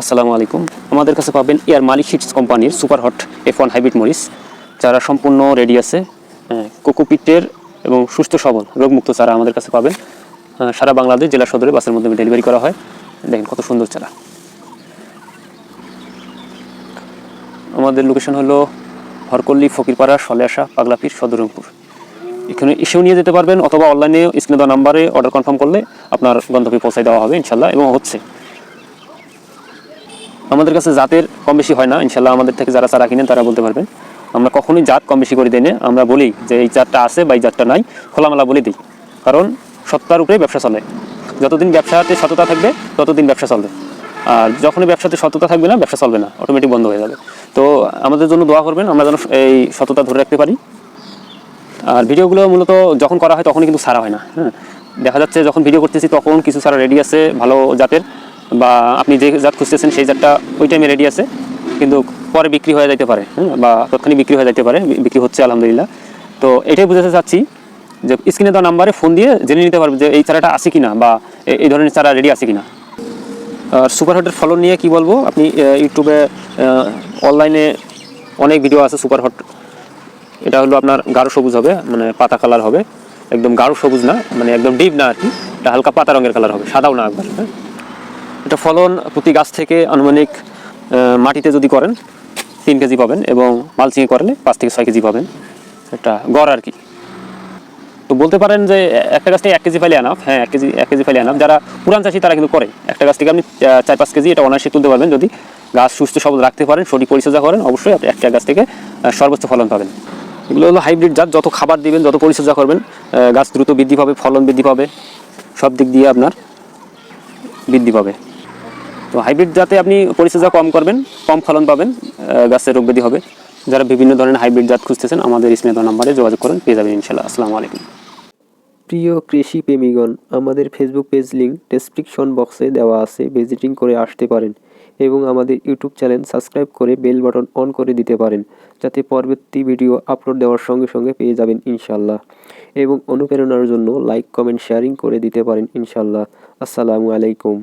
আসসালামু আলাইকুম। আমাদের কাছে পাবেন এয়ার মালিক শিটস কোম্পানির super hot F one hybrid মরিচ, যারা সম্পূর্ণ রেডি আছে কোকোপিটের এবং সুস্থ সবল, রোগমুক্ত চারা আমাদের কাছে পাবেন। সারা বাংলাদেশ জেলা সদরে বাসের মাধ্যমে ডেলিভারি করা হয়। দেখেন কত সুন্দর চারা। আমাদের লোকেশন হলো হরকল্লি, ফকিরপাড়া, সলেয়াসা, পাগলাপির, সদরমপুর। এখানে এসেও নিয়ে যেতে পারবেন অথবা অনলাইনে স্ক্রিনে দেওয়া নাম্বারে অর্ডার কনফার্ম করলে আপনার গন্তব্যে পৌঁছায় দেওয়া হবে ইনশাল্লাহ এবং হচ্ছে। আমাদের কাছে জাতের কম বেশি হয় না। ইনশাল্লাহ আমাদের থেকে যারা চারা কিনেন তারা বলতে পারবেন। আমরা কখনোই জাত কম বেশি করে দিই না। আমরা বলি যে এই জাতটা আছে বা এই জাতটা নাই, খোলামেলা বলে দিই। কারণ সত্তার উপরে ব্যবসা চলে। যতদিন ব্যবসাতে সততা থাকবে, ততদিন ব্যবসা চলবে। আর যখনই ব্যবসাতে সততা থাকবে না, ব্যবসা চলবে না। অটোমেটিক বন্ধ হয়ে যাবে। তো আমাদের জন্য দোয়া করবেন, আমরা যেন এই সততা ধরে রাখতে পারি। আর ভিডিওগুলো মূলত যখন করা হয়, তখনই কিন্তু সারা হয় না। হ্যাঁ দেখা যাচ্ছে যখন ভিডিও করতেছি, তখন কিছু সারা রেডি আছে, ভালো জাতের। বা আপনি যে জাত খুঁজতেছেন সেই জাতটা ওই টাইমে রেডি আছে, কিন্তু পরে বিক্রি হয়ে যাইতে পারে হ্যাঁ? বা তৎক্ষণিক বিক্রি হয়ে যাইতে পারে বিক্রি হচ্ছে আলহামদুলিল্লাহ। তো এটাই বুঝাতে চাচ্ছি যে স্ক্রিনে দেওয়া নাম্বারে ফোন দিয়ে জেনে নিতে পারবে যে এই চারাটা আছে কিনা বা এই ধরনের চারা রেডি আছে কিনা। আর সুপার হটের ফলন নিয়ে কি বলব? আপনি ইউটিউবে অনলাইনে অনেক ভিডিও আছে সুপার হট এটা হলো আপনার গাঢ় সবুজ হবে মানে পাতা কালার হবে। একদম গাঢ় সবুজ না মানে একদম ডিপ না আর কি, এটা হালকা পাতা রঙের কালার হবে, সাদাও না একবার হ্যাঁ? এটা ফলন প্রতি গাছ থেকে আনুমানিক মাটিতে যদি করেন, তিন কেজি পাবেন এবং মালচিংয়ে করলে পাঁচ থেকে ছয় কেজি পাবেন। এটা গড় আর কি। তো বলতে পারেন যে একটা গাছ থেকে এক কেজি পাইলে আনাফ হ্যাঁ এক কেজি এক কেজি পাইলে আনাফ যারা পুরান চাষি তারা কিন্তু করে। একটা গাছ থেকে আপনি চার পাঁচ কেজি এটা অনায়াসে তুলতে পারবেন। যদি গাছ সুস্থ সবল রাখতে পারেন, সঠিক পরিচর্যা করেন, অবশ্যই আপনি একটা গাছ থেকে সর্বোচ্চ ফলন পাবেন। এগুলো হলো হাইব্রিড জাত। যত খাবার দিবেন, যত পরিচর্যা করবেন গাছ দ্রুত বৃদ্ধি পাবে, ফলন বৃদ্ধি পাবে, সব দিক দিয়ে আপনার বৃদ্ধি পাবে। তো হাইব্রিড জাতে আপনি পরিচর্যা কম করবেন, কম ফলন পাবেন গাছের রোগ ব্যাধি হবে। যারা বিভিন্ন ধরনের হাইব্রিড জাত খুঁজতেছেন, আমাদের দেওয়া নাম্বারে যোগাযোগ করুন, পেয়ে যাবেন ইনশাল্লাহ আসসালামু আলাইকুম। প্রিয় কৃষি প্রেমীগণ, আমাদের ফেসবুক পেজ লিঙ্ক ডেসক্রিপশন বক্সে দেওয়া আছে ভিজিটিং করে আসতে পারেন এবং আমাদের ইউটিউব চ্যানেল সাবস্ক্রাইব করে বেল বাটন অন করে দিতে পারেন, যাতে পরবর্তী ভিডিও আপলোড দেওয়ার সঙ্গে সঙ্গে পেয়ে যাবেন ইনশাল্লাহ এবং অনুপ্রেরণার জন্য লাইক কমেন্ট শেয়ারিং করে দিতে পারেন ইনশাল্লাহ আসসালামু আলাইকুম।